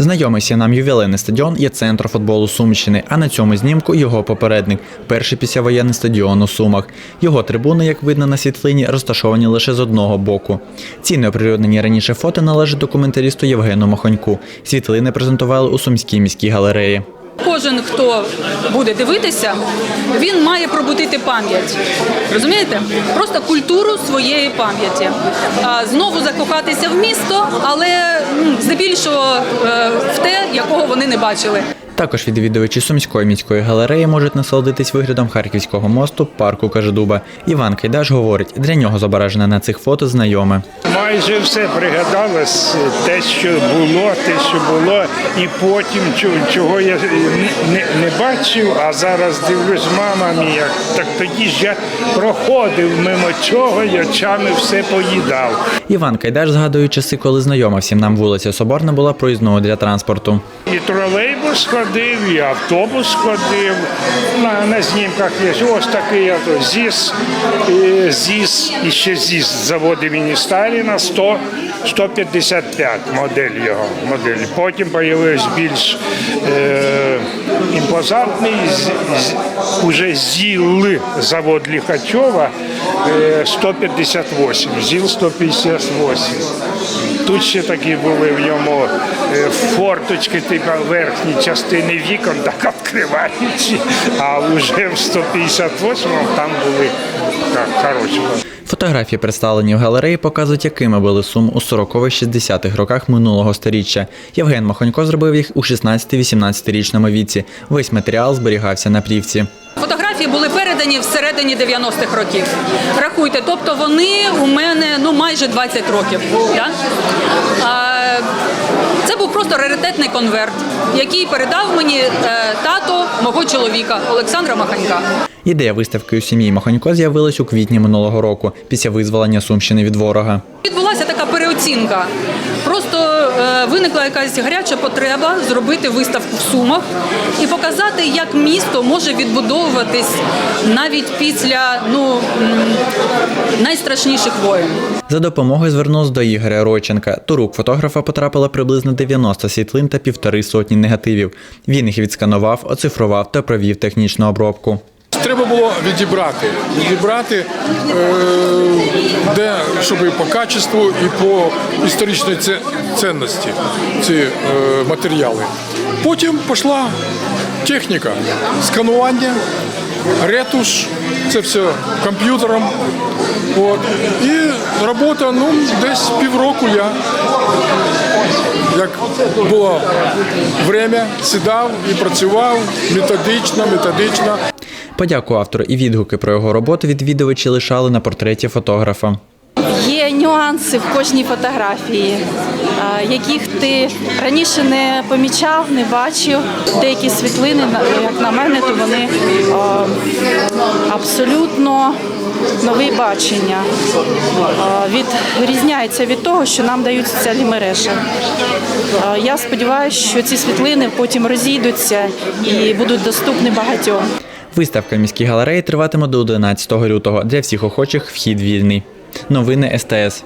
Знайомийся нам ювілейний стадіон є центр футболу Сумщини, а на цьому знімку його попередник перший післявоєнний стадіон у Сумах. Його трибуни, як видно на світлині, розташовані лише з одного боку. Ці неоприроднені раніше фото належать документалісту Євгену Махоньку. Світлини презентували у Сумській міській галереї. Кожен, хто буде дивитися, він має пробудити пам'ять. Розумієте? Просто культуру своєї пам'яті. Знову закохатися в місто, але здебільшого е, в те, якого вони не бачили. Також відвідувачі Сумської міської галереї можуть насолодитись виглядом Харківського мосту, парку Кажедуба. Іван Кайдаш говорить, для нього зображене на цих фото знайоме. Майже все пригадалось, те, що було, те, що було, і потім чого, чого я не, не, бачив, а зараз дивлюсь, мама мія, так тоді ж я проходив мимо цього і очами все поїдав. Іван Кайдаш згадує часи, коли знайома всім нам вулиця Соборна була проїзною для транспорту. І тролейбус ходив, і автобус ходив. На, на знімках є ось такий ото ЗІС, ЗІС, і ще ЗІС заводу імені Сталіна 100, 155 модель його. Модель. Потім з'явився більш е, імпозантний, з, з, уже ЗІЛ завод Ліхачова е, 158, ЗІЛ 158. Тут ще такі були в ньому е, форточки, типу верхні частини вікон, так відкриваючі, а вже в 158-му там були так, хороші. Фотографії, представлені в галереї, показують, якими були сум у 40-60-х роках минулого сторіччя. Євген Махонько зробив їх у 16-18-річному віці. Весь матеріал зберігався на плівці. Фотографії були передані всередині 90-х років. Рахуйте, тобто вони у мене ну майже 20 років. Да? А, це був просто раритетний конверт, який передав мені е, тато мого чоловіка Олександра Маханька. Ідея виставки у сім'ї Махонько з'явилась у квітні минулого року після визволення Сумщини від ворога. Переоцінка. Просто е, виникла якась гаряча потреба зробити виставку в Сумах і показати, як місто може відбудовуватись навіть після ну найстрашніших воєн. За допомогою звернувся до Ігоря Ройченка. До рук фотографа потрапило приблизно 90 світлин та півтори сотні негативів. Він їх відсканував, оцифрував та провів технічну обробку. Треба було відібрати, відібрати, е, де щоб і по качеству, і по історичній цінності ці е, матеріали. Потім пішла техніка, сканування, ретуш, це все комп'ютером. От. І робота, ну, десь півроку я, як було время, сідав і працював методично, методично. Подяку автору і відгуки про його роботу відвідувачі лишали на портреті фотографа. Є нюанси в кожній фотографії, яких ти раніше не помічав, не бачив. Деякі світлини, як на мене, то вони абсолютно нові бачення. Відрізняється від того, що нам дають соціальні мережі. Я сподіваюся, що ці світлини потім розійдуться і будуть доступні багатьом. Виставка в міській галереї триватиме до 11 лютого. Для всіх охочих вхід вільний. Новини СТС.